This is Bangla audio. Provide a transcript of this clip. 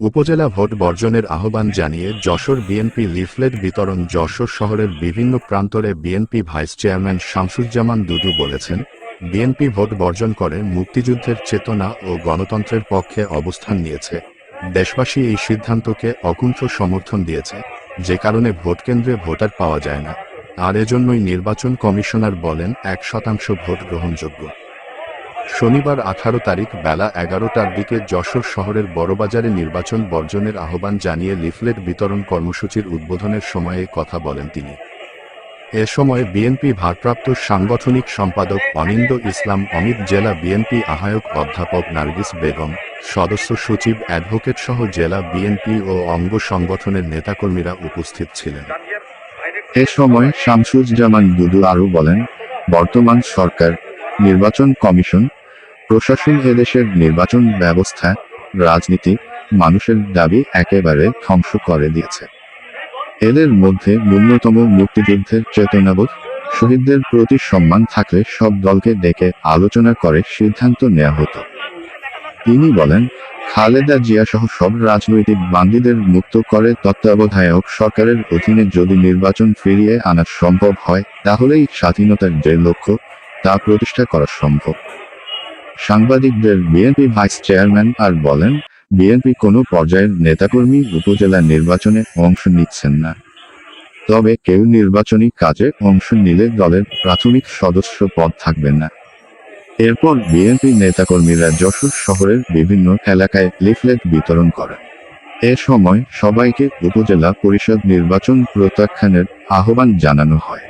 উপজেলা ভোট বর্জনের আহ্বান জানিয়ে যশোর বিএনপি লিফলেট বিতরণ যশোর শহরের বিভিন্ন প্রান্তরে BNP vice chairman Shamsuzzaman Dudu বলেছেন বিএনপি ভোট বর্জন করে মুক্তিযুদ্ধের চেতনা ও গণতন্ত্রের পক্ষে অবস্থান নিয়েছে। দেশবাসী এই সিদ্ধান্তকে অকুণ্ঠ সমর্থন দিয়েছে, যে কারণে ভোটকেন্দ্রে ভোটার পাওয়া যায় না। আর এজন্যই নির্বাচন কমিশনার বলেন, এক শতাংশ ভোট গ্রহণযোগ্য। শনিবার আঠারো তারিখ বেলা এগারোটার দিকে যশোর শহরের বড়বাজারে নির্বাচন বর্জনের আহ্বান জানিয়ে লিফলেট বিতরণ কর্মসূচির উদ্বোধনের সময়ে কথা বলেন তিনি। এ সময় বিএনপি ভারপ্রাপ্ত সাংগঠনিক সম্পাদক অনিন্দ ইসলাম অমিত, জেলা বিএনপি আহ্বায়ক অধ্যাপক নার্গিস বেগম, সদস্য সচিব অ্যাডভোকেট সহ জেলা বিএনপি ও অঙ্গ সংগঠনের নেতাকর্মীরা উপস্থিত ছিলেন। এ সময় শামসুজ্জামান দুদু আরও বলেন, বর্তমান সরকার নির্বাচন কমিশন, প্রশাসন এদেশের নির্বাচন ব্যবস্থা, রাজনীতি, মানুষের দাবি একেবারে ধ্বংস করে দিয়েছে। এদের মধ্যে ন্যূনতম মুক্তিযুদ্ধের চেতনাবোধ, শহীদদের প্রতি সম্মান থাকলে সব দলকে ডেকে আলোচনা করে সিদ্ধান্ত নেওয়া হতো। তিনি বলেন, খালেদা জিয়া সহ সব রাজনৈতিক বান্দীদের মুক্ত করে তত্ত্বাবধায়ক সরকারের অধীনে যদি নির্বাচন ফিরিয়ে আনা সম্ভব হয়, তাহলেই স্বাধীনতার যে লক্ষ্য তা প্রতিষ্ঠা করা সম্ভব। সাংবাদিকদের বিএনপি ভাইস চেয়ারম্যান আর বলেন, বিএনপি কোনো পর্যায়ের নেতাকর্মী উপজেলা নির্বাচনে অংশ নিচ্ছেন না। তবে কেউ নির্বাচনী কাজে অংশ নিলে দলের প্রাথমিক সদস্য পদ থাকবে না। এরপর বিএনপি নেতাকর্মীরা যশোর শহরের বিভিন্ন এলাকায় লিফলেট বিতরণ করেন এ সময় সবাইকে উপজেলা পরিষদ নির্বাচন প্রত্যাখ্যানের আহ্বান জানানো হয়।